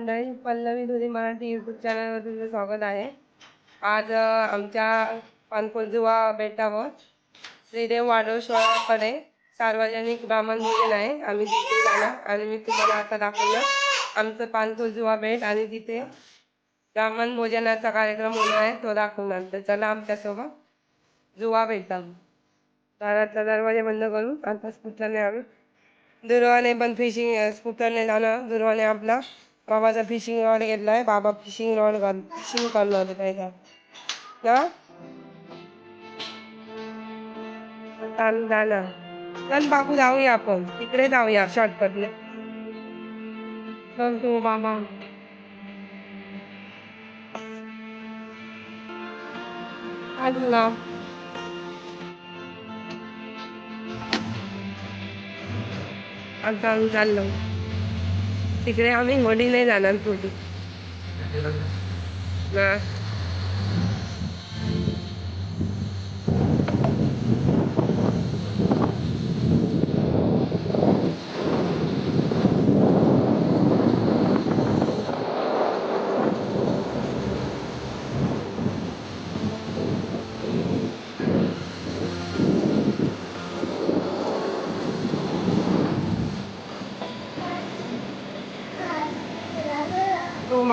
मंडळी पल्लवी धुरी मराठी यूट्यूब चॅनलवर तुझं स्वागत आहे. आज आमच्या पानपोलजुवा बेटावर श्रीदेव वाडोश्वराकडे सार्वजनिक ब्राह्मण भोजन आहे. आम्ही तिथे जाणार आणि मी तुम्हाला आता दाखवलं आमचं पानपोलजुवा बेट आणि तिथे ब्राह्मण भोजनाचा कार्यक्रम होणार आहे तो दाखवणार. तर चला आमच्यासोबत जुवा बेटा दारातला दरवाजे बंद करून आता स्कूटरने आम्ही दुर्वाने पण फिशिंग स्कूटरने जाणं दुर्वाने आपला बाबाचा फिशिंग रॉड घेतला आहे बाबा फिशिंग रॉड घाल फिशिंग करणार होते त्याच्यात ना? चालू जाणार चल बाबू जाऊया आपण. तिकडे जाऊया शॉर्टकटने चल तू बाबा आजला आता चाललो. तिकडे आम्ही होडीने जाणार पुढे. ना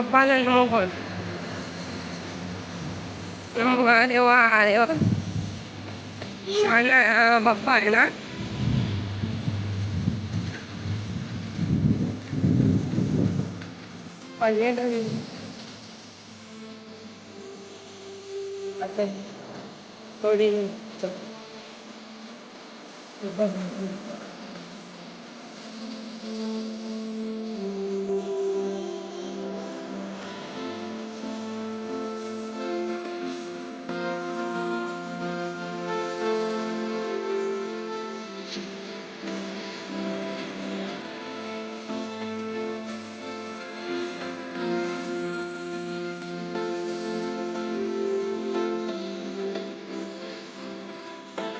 तो बाप्पाला नमोकर नमोकार देवा देवा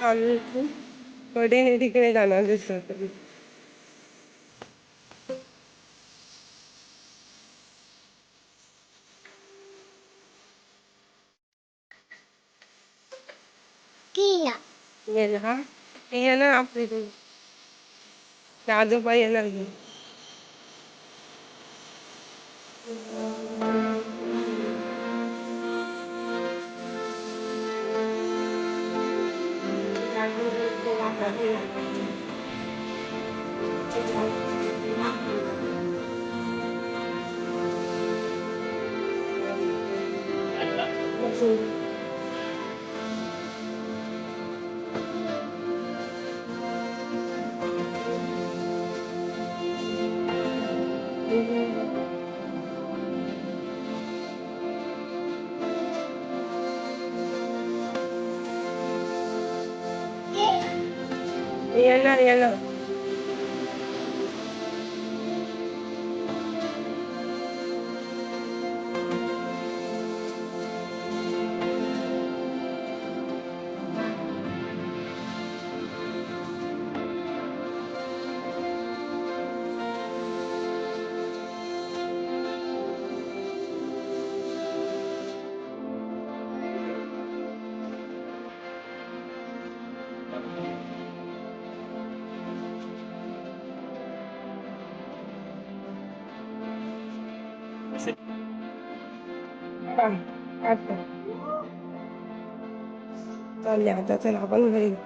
छान आहे हा बाप्पा आहे ना पर्यटन आता थोडी आम्ही थोडी तिकडे जाणार दुसरं तरी गेलं हा ते येणार आपल्या इथे ते आजोबा येणार घेऊन mặc dù हा, आता. चालले आता चल आपण घरी जाऊ.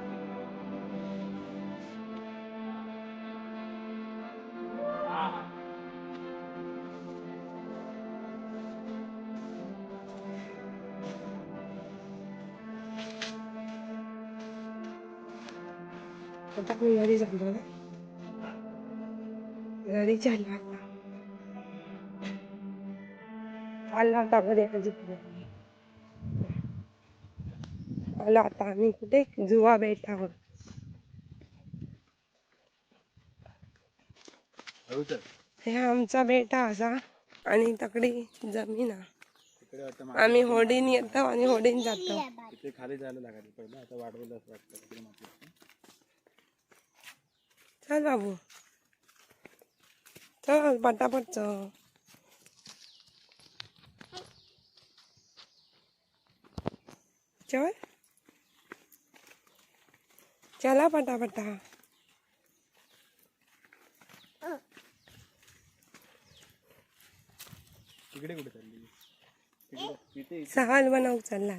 आता मी घरी चाललो ना घरी चाललो आता चाललो घरी आता जिकडे. आलो. आता आम्ही कुठे? जुवा बेटावर. हे आमचा बेटा असा आणि तकडी जमीन आम्ही होडीने येतो आणि होडीने जातो. खाली जायला पहिलं आता वाढवलं चल बाबू. चल पटापट चल. चल. चला पटापटा. तिकडे कुठे चालली? सहल बनवू चालला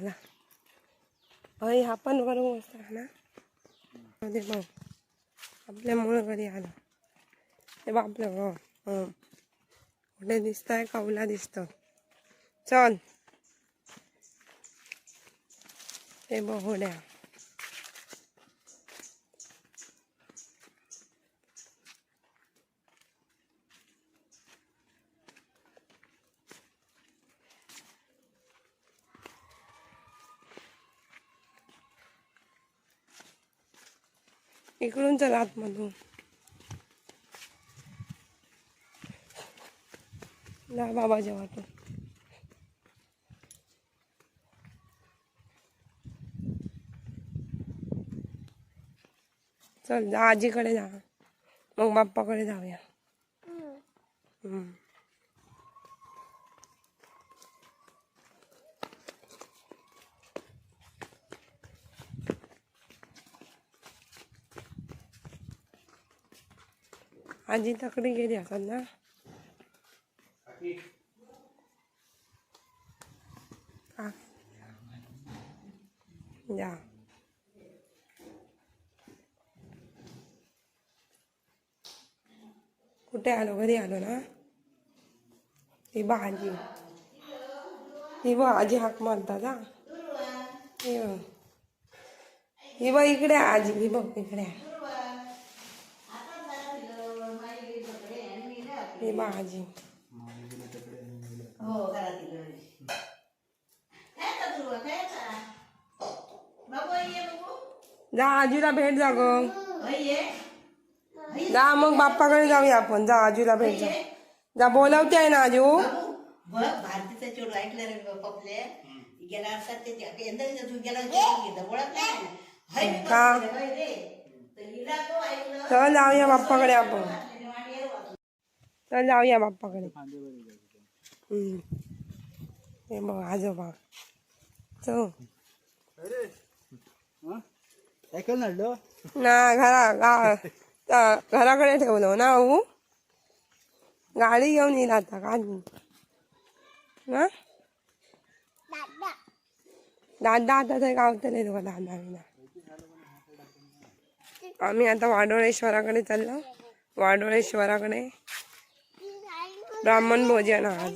अय हा पण बरोबर असता ना. अरे बघ आपल्या मुळ घरी आलं. ते हो हो. कुठे दिसतंय? कौला दिसत. चल. हे बघ होड्या इकडून चला आतमधून. बाबा बाबाच्या वाटून. चल जा आजीकडे जा मग बाप्पाकडे जाऊया हम्म. आजी तकडी गेली असत ना हा. जा कुठे आलो? घरी आलो ना. ती बा आजी. ती बा आजी हाक मारतात हा. ही. ही बघ इकडे आजी. ही बघ इकडे. ही बा आजी. हो जा आजीला भेट जा ग जा मग बाप्पाकडे जाऊया आपण. जा आजीला भेट जा. जा बोलवते आहे ना आजू. बाबू बघ भारतीचा चोर ऐकलं रे पपले गेला असतात ते त्या- यंदा तिथं तू गेला घेतलं ओळख नाही. हाय मी का? ऐकलं. चल जाऊया बाप्पाकडे आपण. चल जाऊया बाप्पाकडे. हे बघ आजोबा. चल. अरे. हा? सायकल नडलो ना घरा गा घराकडे ठेवलो ना हो गाडी घेऊन येईल आता का ना दादा. आता ते गावतले तुका दादा विना आम्ही आता वाडोळेश्वराकडे चाललो. वाडोळेश्वराकडे. ब्राह्मण भोजन आज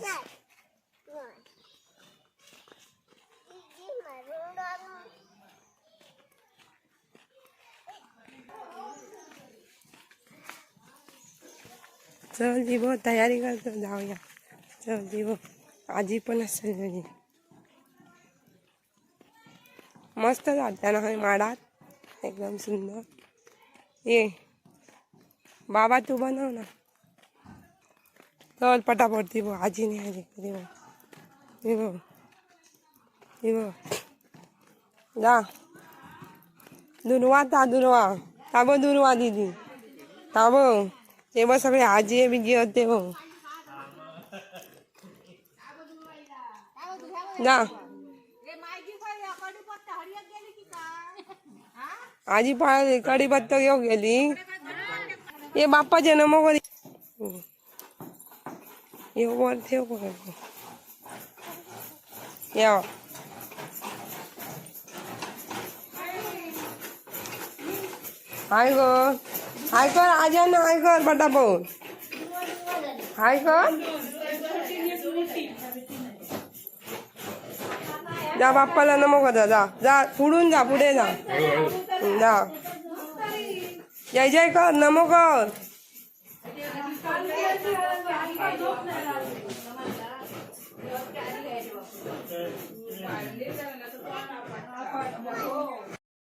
चल जीवो तयारी करतो जाऊया. चल जीवो आजी पण असेल तुझी मस्त जात्या ना माडात. एकदम सुंदर. ये. बाबा तू बनव ना. चल पटापट ती आजी नाही आजी कधी बघ ती जा. दुर्वा ता दुर्वा. ताबो दुर्वा दिदी. ताबो. ते बघ सगळे आजी बिजी होते हो जा. आजी पाय कडीपत्ता घेऊन गेली. ये बाप्पाचे जन्म करी. ये वर ठेव बघ. या. हाय ग. हाय कर आजा ना हाय कर पटापट. हाय कर जा बाप्पाला नमो करा जा. जा पुढून जा पुढे जा. जा. जय जय कर नमो कर.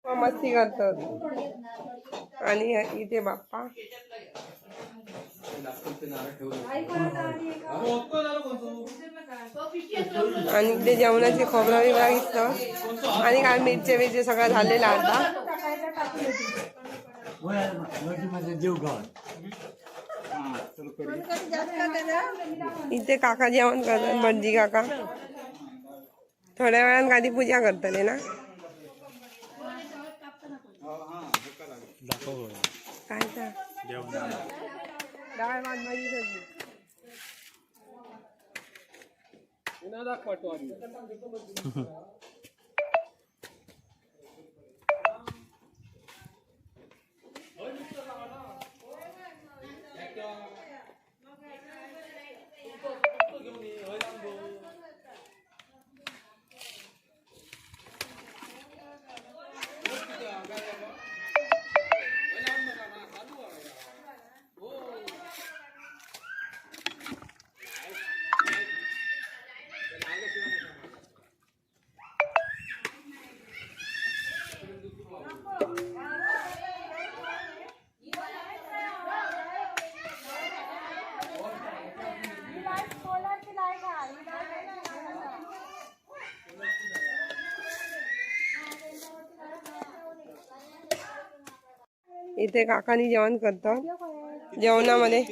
मस्ती करतात. आणि इथे बाप्पा. आणि इकडे जेवणाची खोबरा बिबरा घेतलं आणि काय मिरचे बिरचे सगळं झालेलं आता इथे काका जेवण करतात भटजी काका. थोड्या वेळान गादी पूजा करतले ना. दाखव काय तर जेवण डाळ भात भाजी सब्जी इथे काकानी जेवण करतात जेवणामध्ये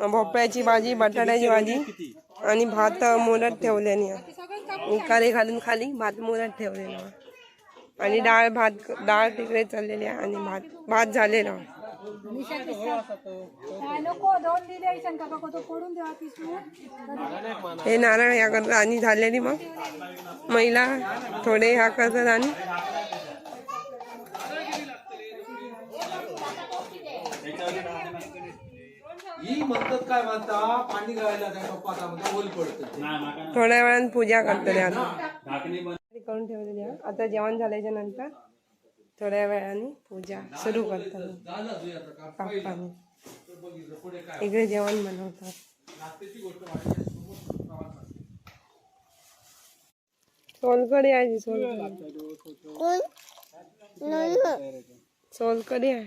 भोपळ्याची भाजी बटाट्याची भाजी आणि भात मोरत ठेवल्याने. करे घालून खाली भात मोरत ठेवलेला. आणि डाळ भात डाळ तिकडे चाललेली आहे आणि भात भात झालेला. नको हे नारळ ह्या करतात आणि झालेली मग. महिला थोडे ह्या करतात आणि ही म्हणतात काय म्हणता? पाणी काय पप्पा आता म्हणता ओल पडतं थोड्या वेळानं पूजा करतात आता. करून ठेवलेली आता जेवण झाल्याच्यानंतर थोड्या वेळाने पूजा सुरू करतात. काकाने इकडे जेवण बनवतात. सोलकडी आहे. सोलकडी आहे. सोलकडी आहे नाही सोलकडी आहे.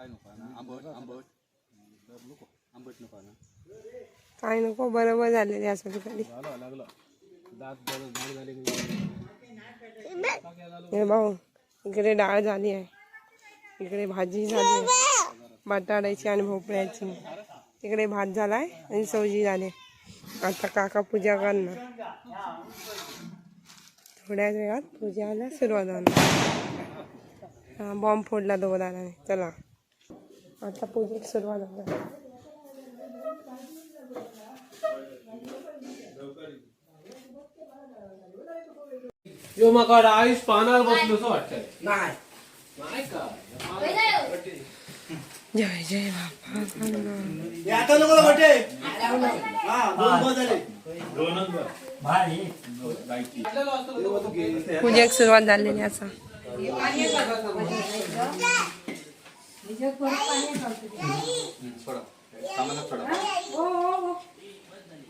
काय नको ना. आंबट आंबट. नको आंबट नको ना. काय नको बरोबर झालेली झालं लागलं. दात झाड झाले हे भाऊ इकडे डाळ झाली आहे. इकडे भाजी झाली आहे. बटाट्याची आणि भोपळ्याची. इकडे भात झालाय आणि सब्ज़ी झाली. आता काका पूजा करणार. थोड्याच वेळात पूजाला सुरुवात होणार. हा बॉम्ब फोडला दोघांना. चला. आता पूजेक सुरुवात होणार यो म्हाका आयुष पानार बसलो असं वाटतंय. नाही. नाही का? जय जय बापा पूजेक सुरुवात झालेली असा सोडा. सामानात सोडा. हो? हो हो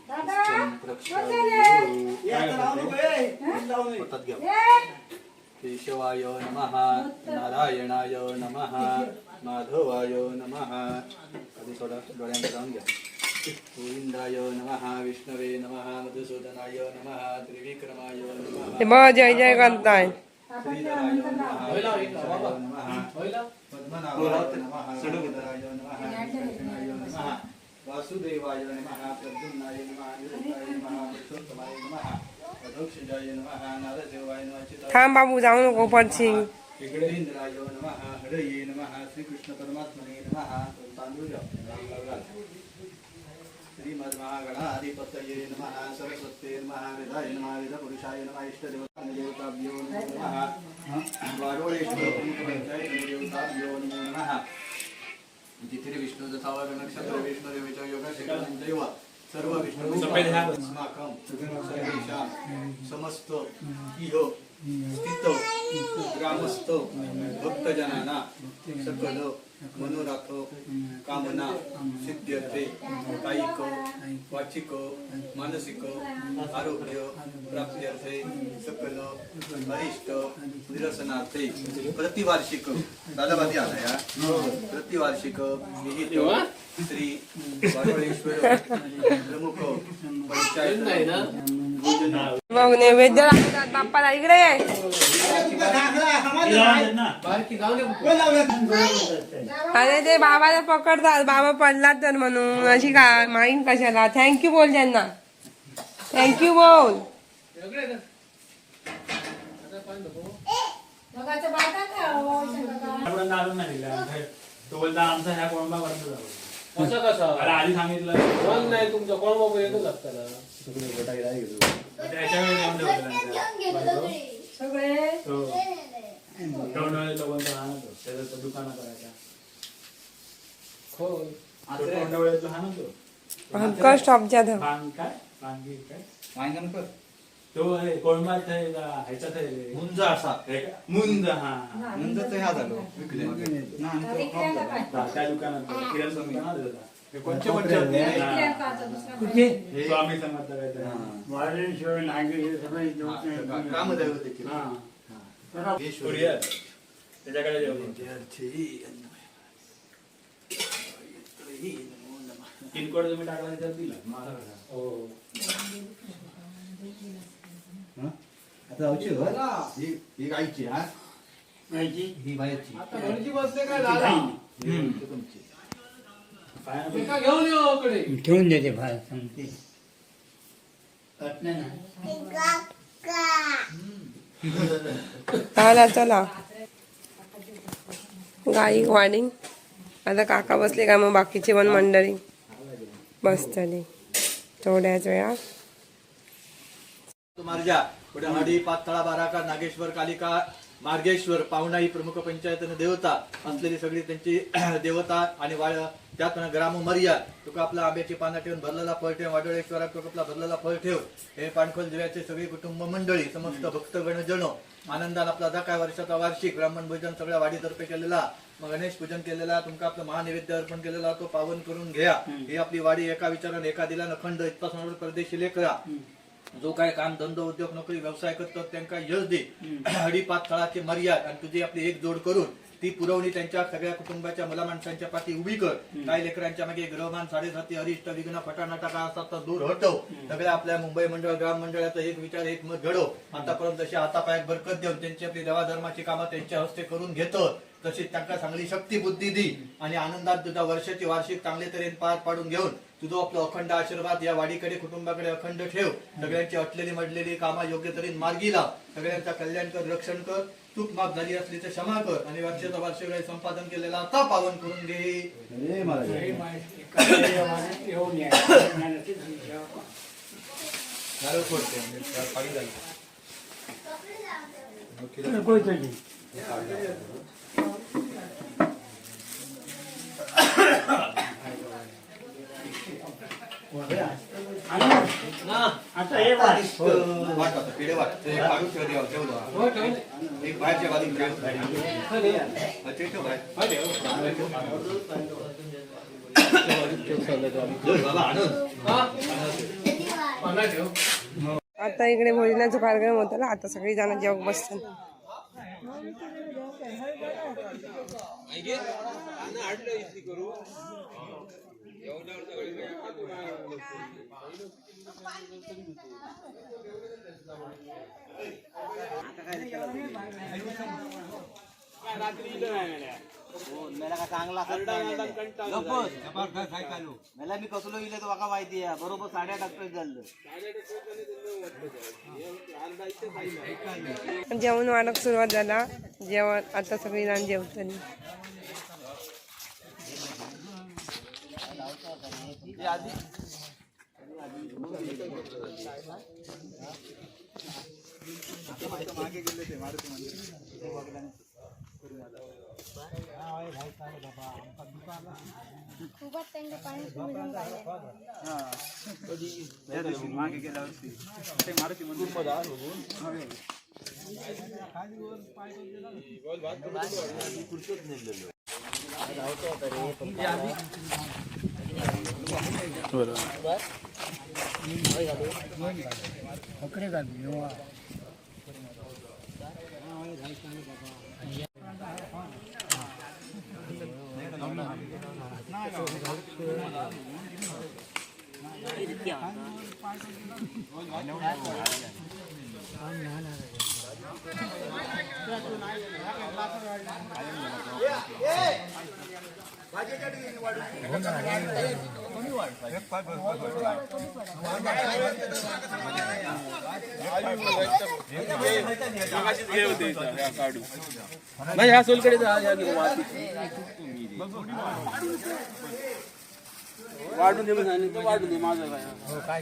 दादा पोटात घ्या. केशवाय नमः. नारायणाय नमः. माधवाय नमः. आधी थोडा डोळ्यांना जाऊन घ्या. गोविंदाय नमः. विष्णवे नमः. मधुसूदनाय नमः. त्रिविक्रमाय नमः. बघ जय जय करताय श्रीधराय नमः. नमः. पद्मनाभाय नमः सडोदराय नमः विष्णुनाय नमः वासुदेवाय नमः प्रद्युम्नाय नमः निरुद्धाय नमः पुरुषोत्तमाय नमः अधोक्षजाय नमः नारदेवाय नमः चिताय थांब बाबू जाऊ नको पडशील इंद्राय नमः हरये नमः श्रीकृष्ण परमात्मने नमः तांदूळ. श्रीमद्महागणाधिपतये नमः सरस्वत्ये नमः वेदाय नमः वेदपुरुषाय नमः इष्टदेवताभ्यो नमो नमः वारोळेश्वरप्रमुखपंचायतदेवताभ्यो नमो नमः। तिथिर विष्णु दशावर नक्षत्र विष्णु देवीच्या योगाशिखरं दैव सर्व विष्णू अस्माकं समस्त इह स्थित ग्रामस्थ भक्तजनांना सकल मनोरथ कामना सिद्ध्यर्थे कायिक वाचिक मानसिक आरोग्य प्राप्त्यर्थे सकल अरिष्ट निरसनार्थे प्रतिवार्षिक दादाबादी आला या प्रतिवार्षिक विहित श्री वाडोळेश्वर प्रमुख पंचायत मग नैवेद्य लागतात बाप्पाला इकडे ये अरे ते बाबाला पकडतात बाबा पडला तर म्हणून अशी का माहीन कशाला थँक्यू बोल त्यांना थँक्यू बोल तो बोलता आमचा ह्या कोळंबापर्यंत जाऊ असं कसं? अरे आधी सांगितलं. कोण नाही तुमच्या कोण मोबाईल येतो लागताना त्याच्या वेळी ठेवलं सगळे? तो टोंडवळे लोकांचा राहणार तो त्याचं तो दुकानं करायचा खोल तो हा ना तो? हक्का स्टॉपच्या धर भांग काय? भांगी काय? वांगणकर तो हे कोळंबात थंय का ह्याच्यात आहे रे. मुंज असा हे का? मुंज हा हा. मुंज तर ह्या झालो काय? हा, त्या दुकानात तो. किराणा दुकानात होता. हे कोणचे कोणचे होते विकल्याचा आता दुसरा तो आम्ही समजता काय ते. कामदैवत त्याचे. हा ईश्वर. कुरिअर. त्याच्याकडे जेवण. पिनकोड तुम्ही टाकला तर दिला? हो जाऊची हो? ही ही। गायची हा। ही आता घरची बसते काय दादा। ही तुमची। पायानं एका घेऊन येऊ ठेवून देते सांगते चला चला। गाई वाडी आता काका बसले का मग बाकीची पण मंडळी? बसतली थोड्याच वेळा. मार्जा पुढे हाडी पातळा बाराका नागेश्वर कालिका मार्गेश्वर पाहुणा ही प्रमुख पंचायतन देवता असलेली सगळी त्यांची देवता आणि वाळ त्यात ग्राम मर्या तुका आपला आंब्याची पानं ठेवून भरलेला फळ ठेव वाडोळेश्वरात तुका आपला भरलेला फळ ठेव हे पाणखोल जिल्ह्याचे सगळी कुटुंब मंडळी समस्त भक्तगण जण आनंदान आपला जा काय वर्षाचा वार्षिक ब्राह्मण भोजन सगळ्या वाडीतर्फे केलेला मग गणेश पूजन केलेला तुमका आपलं महानैवेद्य अर्पण केलेला तो पावन करून घ्या. ही आपली वाडी एका विचाराने एका दिलानं खंड इतका परदेशी लेकरा. जो काय काम धंदो उद्योग नोकरी व्यवसाय करतो त्यांना यश दे. हडी पाच तळाची मर्याद आणि तुझी आपली एक जोड करून ती पुरवणी त्यांच्या सगळ्या कुटुंबाच्या मुला माणसांच्या पाठी उभी कर. काही लेकरांच्या मागे ग्रहमान साडेसाती अरिष्ट विघ्न फटानाटा काय असतात तर दूर हटव सगळ्या आपल्या मुंबई मंडळ ग्राम मंडळाचा एक विचार एक मत घडव आतापर्यंत जशी हातापायात बरकत देऊन त्यांची आपली देवाधर्माची कामं त्यांच्या हस्ते करून घेतो तशीच त्यांना चांगली शक्ती बुद्धी दी आणि आनंदात तुझ्या वर्षाची वार्षिक चांगले तऱ्हेने पार पाडून घेऊन तुझं आपलं अखंड आशीर्वाद या वाडीकडे कुटुंबाकडे अखंड ठेव. सगळ्यांची अटलेली मडलेली कामा योग्य तऱ्हेने मार्गी लाव. सगळ्यांचा कल्याण कर रक्षण कर. चूक माफ झाली असली तर क्षमा कर. आणि वर्षाचा वार्षिक वेळी संपादन केलेला आता पावन करून घे नारळ फोडते म्हणजे पाणी झालं आता हे वाट पिढे वाट ते काढून ठेव देवा ठेव देवा. एक बाहेरच्या बाजून ठेव ते ठेव बाहेर. बाबा आनंद आता इकडे भोजनाचा कार्यक्रम होता ना आता सगळी जण जेव्हा बसतात मला मी कसलो इले तो वाका माहिती आहे बरोबर साडे आठ झालं जेवण वाढक सुरुवात झाला. जेवण आता सगळी जण जेवतली मागे गेले ते मारुती मंदिर मागे गेल्या वर्षी ते मारुती मंदिर बघून खुर्चीच नेलेलो बरं Yeah, yeah. नाही ह्या सोलकडे जा, ह्या माती. वाढून दे सांगितलं, वाढून दे माझं काय.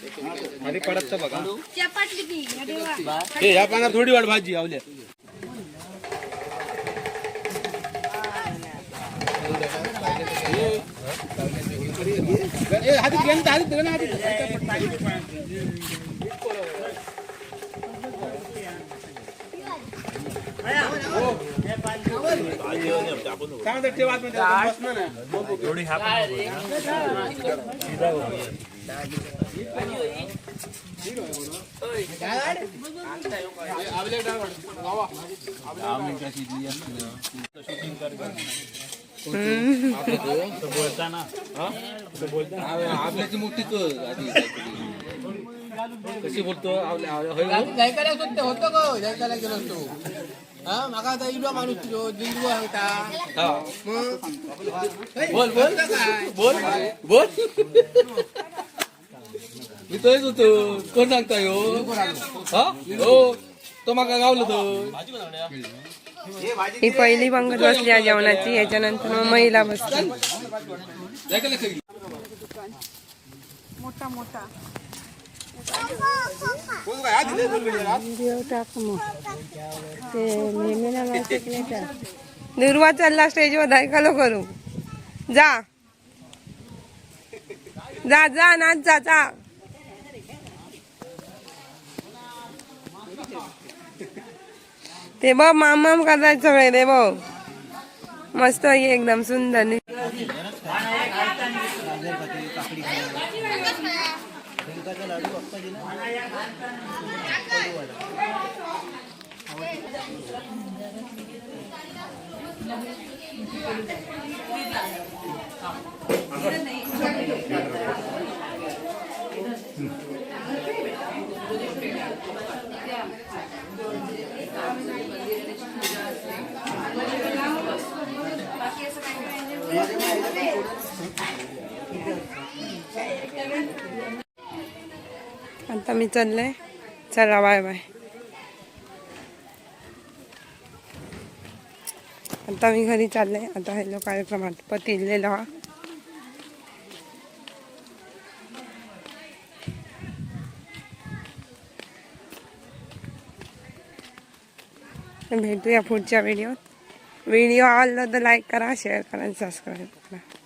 लोकांना वाट रे हे ह्या पानात थोडी वाट भाजी आवल्या. हातीत ना, ठेवा आतमध्ये, बसणार नाही. आपल्याची मोठी कर आधी कशी बोलतो आवल्या- आवल्या- होय हो? जायकाला होतं होतं गो जायकाला गेलो असतो हा माका आता इलो माणूस तुझो दिंडू होता हा. मग बोल बोल काय बोल बोल मी तोच होतो कोण सांगताय हो? हा? हो. तो माका गावलो तो. ही पहिली पंगत बसली आहे जेवणाची याच्यानंतर मग महिला बसली. मोठा मोठा दुर्वा चालला स्टेजवर दायकालो करू. जा. जा जा नाच जा जा. ते बघ मामाम करायचं सगळे रे बघ. मस्त आहे एकदम सुंदर. आम्ही चाललं चालले चला बाय बाय. आता मी घरी चालले. आता हॅलो कार्यक्रमात पतिलेला हा भेटूया पुढच्या व्हिडिओत. व्हिडिओ आवडला तर लाईक करा शेअर करा आणि सबस्क्राईब करा.